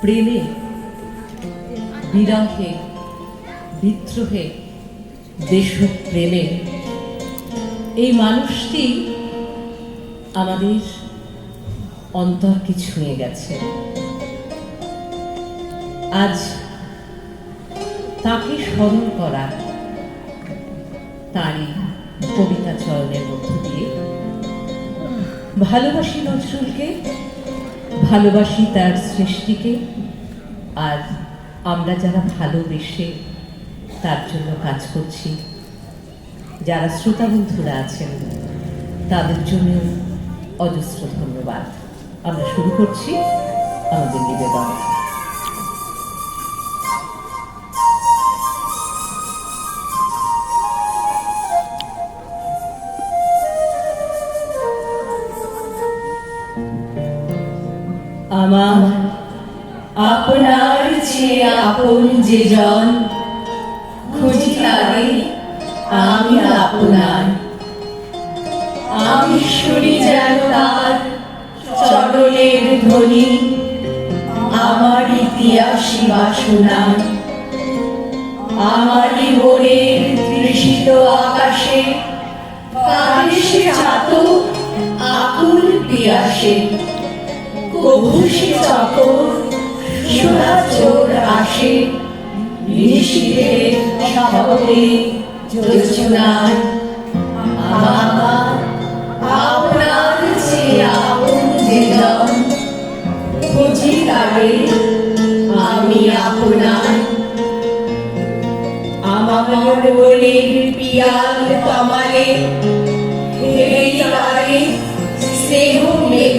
প্রেমে, বিরহে, বিদ্রোহে দেশ দেশপ্রেমে। এই মানুষটি আমাদের অন্তরকে ছুঁয়ে গেছে। আজ তাকে স্মরণ করা তারই কবিতা চয়নের মধ্য দিয়ে। ভালোবাসি নজরুলকে ভালোবাসি তার সৃষ্টিকে। আর আমরা যারা ভালোবেসে তার জন্য কাজ করছি, যারা শ্রোতা বন্ধুরা আছেন, তাদের জন্য অজস্র ধন্যবাদ। আমরা শুরু করছি আমাদের নিবেদন। আমার আপনার চেয়ে আপন যে জন খুঁজি লাগে আমি আপনার। আমি শুনি যেন তার চরণের ধ্বনি, আমার ইতিহাসী বাসনা। আমার মনের তৃষিত আকাশে সে চাতক আকুল পিয়াসে। কভুষে চকর, সোনা চোর আসে। নিশিরে শহরে যোজনায় আমার আপনার চেয়ে আপন যে জন খুঁজি তারে, আমি আপনার। আমার বলির পিয়াল কমালে, এই তারে স্নেহ মেঘ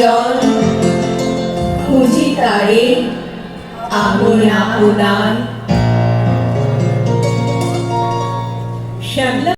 জন খুঁজি তারে আপন আপনার